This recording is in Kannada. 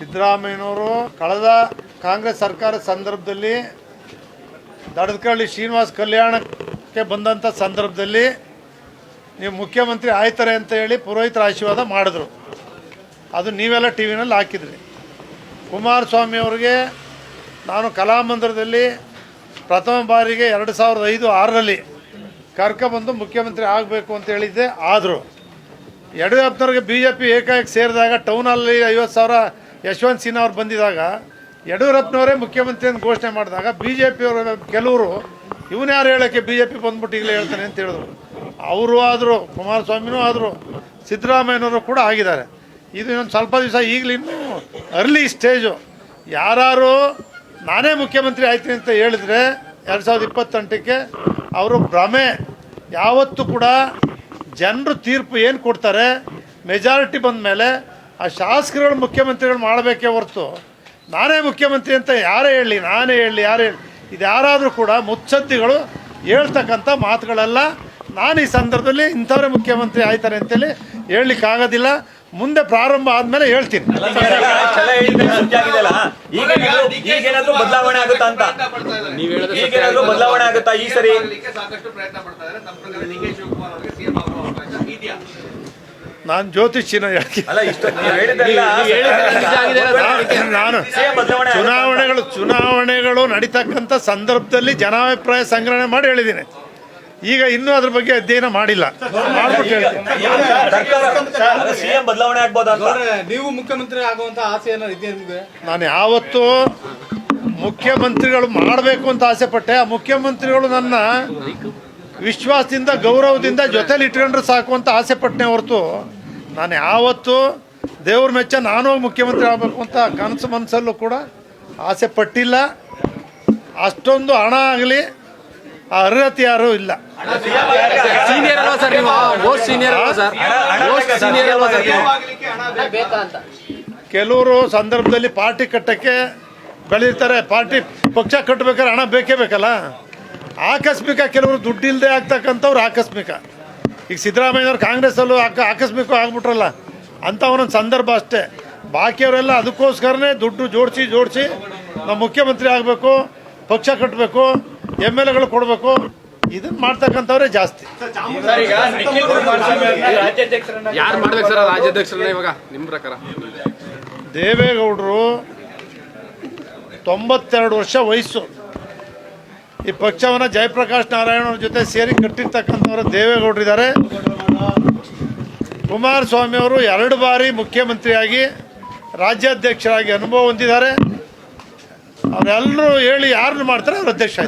ಸಿದ್ದರಾಮಯ್ಯನವರು ಕಳೆದ ಕಾಂಗ್ರೆಸ್ ಸರ್ಕಾರದ ಸಂದರ್ಭದಲ್ಲಿ ದಡದಕಳ್ಳಿ ಶ್ರೀನಿವಾಸ್ ಕಲ್ಯಾಣಕ್ಕೆ ಬಂದಂಥ ಸಂದರ್ಭದಲ್ಲಿ ನೀವು ಮುಖ್ಯಮಂತ್ರಿ ಆಯ್ತಾರೆ ಅಂತ ಹೇಳಿ ಪುರೋಹಿತರ ಆಶೀರ್ವಾದ ಮಾಡಿದ್ರು. ಅದು ನೀವೆಲ್ಲ ಟಿ ವಿನಲ್ಲಿ ಹಾಕಿದ್ರಿ. ಕುಮಾರಸ್ವಾಮಿ ಅವರಿಗೆ ನಾನು ಕಲಾಮಂದಿರದಲ್ಲಿ ಪ್ರಥಮ ಬಾರಿಗೆ ಎರಡು ಸಾವಿರದ ಐದು ಆರರಲ್ಲಿ ಕರ್ಕೊಬಂದು ಮುಖ್ಯಮಂತ್ರಿ ಆಗಬೇಕು ಅಂತ ಹೇಳಿದ್ದೆ. ಆದರು ಯಡಿಯೂರಪ್ಪನವ್ರಿಗೆ ಬಿ ಜೆ ಪಿ ಏಕಾಏಕಿ ಸೇರಿದಾಗ ಟೌನಲ್ಲಿ ಐವತ್ತು ಸಾವಿರ ಯಶವಂತ್ ಸಿನ್ಹಾ ಅವ್ರು ಬಂದಿದ್ದಾಗ ಯಡಿಯೂರಪ್ಪನವರೇ ಮುಖ್ಯಮಂತ್ರಿ ಅಂತ ಘೋಷಣೆ ಮಾಡಿದಾಗ ಬಿ ಜೆ ಪಿಯವರು ಕೆಲವರು, ಇವನು ಯಾರು ಹೇಳೋಕ್ಕೆ ಬಿ ಜೆ ಪಿ ಬಂದ್ಬಿಟ್ಟು ಈಗಲೇ ಹೇಳ್ತಾನೆ ಅಂತ ಹೇಳಿದ್ರು. ಅವರು ಆದರೂ, ಕುಮಾರಸ್ವಾಮಿನೂ ಆದರು, ಸಿದ್ದರಾಮಯ್ಯನವರು ಕೂಡ ಆಗಿದ್ದಾರೆ. ಇದು ಇನ್ನೊಂದು ಸ್ವಲ್ಪ ದಿವಸ ಈಗಲೂ ಇನ್ನೂ ಅರ್ಲಿ ಸ್ಟೇಜು ಯಾರು ನಾನೇ ಮುಖ್ಯಮಂತ್ರಿ ಆಯ್ತೀನಿ ಅಂತ ಹೇಳಿದರೆ ಎರಡು ಸಾವಿರದ ಇಪ್ಪತ್ತೆಂಟಕ್ಕೆ ಅವರು ಭ್ರಮೆ. ಯಾವತ್ತೂ ಕೂಡ ಜನರು ತೀರ್ಪು ಏನು ಕೊಡ್ತಾರೆ ಮೆಜಾರಿಟಿ ಬಂದ ಮೇಲೆ ಆ ಶಾಸಕರುಗಳು ಮುಖ್ಯಮಂತ್ರಿಗಳು ಮಾಡಬೇಕೇ ಹೊರತು ನಾನೇ ಮುಖ್ಯಮಂತ್ರಿ ಅಂತ ಯಾರೇ ಹೇಳಿ ನಾನೇ ಹೇಳಿ ಯಾರೇ ಹೇಳಿ ಇದು ಯಾರಾದರೂ ಕೂಡ ಮುತ್ಸದ್ದಿಗಳು ಹೇಳ್ತಕ್ಕಂಥ ಮಾತುಗಳೆಲ್ಲ. ನಾನು ಈ ಸಂದರ್ಭದಲ್ಲಿ ಇಂಥವರೇ ಮುಖ್ಯಮಂತ್ರಿ ಆಯ್ತಾರೆ ಅಂತೇಳಿ ಹೇಳಲಿಕ್ಕಾಗೋದಿಲ್ಲ. ಮುಂದೆ ಪ್ರಾರಂಭ ಆದ್ಮೇಲೆ ಹೇಳ್ತೀನಿ. ಬದಲಾವಣೆ ಆಗುತ್ತಾ ಈ ಸರಿ? ನಾನು ಜ್ಯೋತಿಷಿನ ಹೇಳ್ತೀನಿ ಅಲ್ಲ ಇಷ್ಟು ನೀವು ಹೇಳಿದ್ದೆಲ್ಲ ನಾನು ಚುನಾವಣೆಗಳು ಚುನಾವಣೆಗಳು ನಡೀತಕ್ಕಂಥ ಸಂದರ್ಭದಲ್ಲಿ ಜನಾಭಿಪ್ರಾಯ ಸಂಗ್ರಹಣೆ ಮಾಡಿ ಹೇಳಿದ್ದೀನಿ. ಈಗ ಇನ್ನೂ ಅದ್ರ ಬಗ್ಗೆ ಅಧ್ಯಯನ ಮಾಡಿಲ್ಲ. ನೀವು ಮುಖ್ಯಮಂತ್ರಿ ಆಗುವಂತ ಆಸೆ ಏನಾದ್ರು ಇದೆಯಾ ನಿಮ್ಗೆ? ನಾನು ಯಾವತ್ತೂ ಮುಖ್ಯಮಂತ್ರಿಗಳು ಮಾಡಬೇಕು ಅಂತ ಆಸೆ ಪಟ್ಟೆ ಆ ಮುಖ್ಯಮಂತ್ರಿಗಳು ನನ್ನ ವಿಶ್ವಾಸದಿಂದ ಗೌರವದಿಂದ ಜೊತೆಲಿ ಇಟ್ಕೊಂಡ್ರೆ ಸಾಕು ಅಂತ ಆಸೆ ಪಟ್ಟನೆ ಹೊರತು ನಾನು ಯಾವತ್ತೂ ದೇವ್ರ ಮೆಚ್ಚ ನಾನು ಮುಖ್ಯಮಂತ್ರಿ ಆಗಬೇಕು ಅಂತ ಕನಸು ಮನಸ್ಸಲ್ಲೂ ಕೂಡ ಆಸೆ ಪಟ್ಟಿಲ್ಲ. ಅಷ್ಟೊಂದು ಹಣ ಆಗಲಿ ಆ ಅರ್ಹತೆ ಯಾರೂ ಇಲ್ಲ. ಸೀನಿಯರ್ ಅಲ್ವಾ ಸರ್ ನೀವು? ಮೋಸ್ಟ್ ಸೀನಿಯರ್ ಅಲ್ವಾ ಸರ್ ಮೋಸ್ಟ್ ಸೀನಿಯರ್ ಅಲ್ವಾ ಸರ್ ನೀವು? ಕೆಲವರು ಸಂದರ್ಭದಲ್ಲಿ ಪಾರ್ಟಿ ಕಟ್ಟಕ್ಕೆ ಬೆಳೀತಾರೆ. ಪಾರ್ಟಿ ಪಕ್ಷ ಕಟ್ಟಬೇಕಾದ್ರೆ ಹಣ ಬೇಕೇ ಬೇಕಲ್ಲ? ಆಕಸ್ಮಿಕ ಕೆಲವರು ದುಡ್ಡಿಲ್ಲದೆ ಆಗ್ತಕ್ಕಂಥವ್ರು ಆಕಸ್ಮಿಕ. ಈಗ ಸಿದ್ದರಾಮಯ್ಯವ್ರು ಕಾಂಗ್ರೆಸ್ಸಲ್ಲೂ ಆಕ ಆಕಸ್ಮಿಕ ಆಗ್ಬಿಟ್ರಲ್ಲ ಅಂತ ಒಂದೊಂದು ಸಂದರ್ಭ ಅಷ್ಟೇ. ಬಾಕಿಯವರೆಲ್ಲ ಅದಕ್ಕೋಸ್ಕರನೇ ದುಡ್ಡು ಜೋಡಿಸಿ ಜೋಡಿಸಿ ನಾವು ಮುಖ್ಯಮಂತ್ರಿ ಆಗಬೇಕು ಪಕ್ಷ ಕಟ್ಟಬೇಕು ಎಂ ಎಲ್ ಎಗಳು ಕೊಡಬೇಕು ಇದನ್ನು ಮಾಡ್ತಕ್ಕಂಥವ್ರೆ ಜಾಸ್ತಿ. ಯಾರು ಮಾಡ್ಬೇಕು ಸರ್ ರಾಜ್ಯಾಧ್ಯಕ್ಷರನ್ನ ಇವಾಗ? ನಿಮ್ ಪ್ರಕಾರ? ದೇವೇಗೌಡರು ತೊಂಬತ್ತೆರಡು ವರ್ಷ ವಯಸ್ಸು. ಈ ಪಕ್ಷವನ್ನು ಜಯಪ್ರಕಾಶ್ ನಾರಾಯಣ ಜೊತೆ ಸೇರಿ ಕಟ್ಟಿರ್ತಕ್ಕಂಥವ್ರು ದೇವೇಗೌಡರಿದ್ದಾರೆ ಕುಮಾರಸ್ವಾಮಿ ಅವರು ಎರಡು ಬಾರಿ ಮುಖ್ಯಮಂತ್ರಿಯಾಗಿ, ರಾಜ್ಯಾಧ್ಯಕ್ಷರಾಗಿ ಅನುಭವ ಹೊಂದಿದ್ದಾರೆ. ಅವರೆಲ್ಲರೂ ಹೇಳಿ ಯಾರನ್ನು ಮಾಡ್ತಾರೆ, ಅವ್ರ ಅಧ್ಯಕ್ಷ